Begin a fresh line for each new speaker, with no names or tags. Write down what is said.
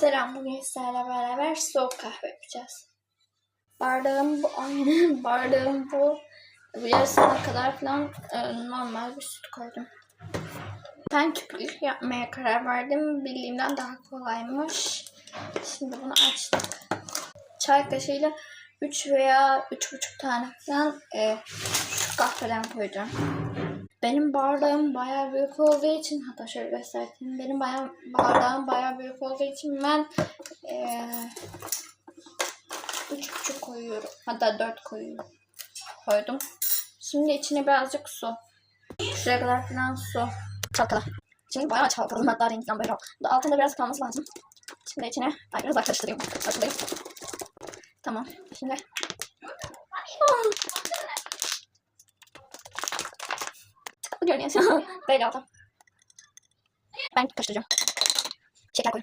Selam, bugün sizlerle beraber soğuk kahve yapacağız. Bardağım bu, aynen bardağım bu. Bu yarısına kadar falan e, normal bir süt koydum. Ben küplük yapmaya karar verdim. Bildiğimden daha kolaymış. Şimdi bunu açtık. Çay kaşığıyla 3 veya 3,5 tane falan e, şu kahveden koydum. Benim bardağım bayağı büyük olduğu için hatta şöyle göstereyim. Benim bayağı, bardağım bayağı büyük olduğu için ben üç buçuk koyuyorum. Hatta dört koyuyorum. Koydum. Şimdi içine birazcık su. Şuraya kadar falan su. Çalkala. Şimdi bayağı çalkaladım hatta renginden böyle oldu. Altında biraz kalması lazım. Şimdi içine ay biraz daha karıştırayım. Karıştırayım. Tamam. Şimdi görünüyor. Böyle oldu. Ben karıştıracağım. Şeker koy.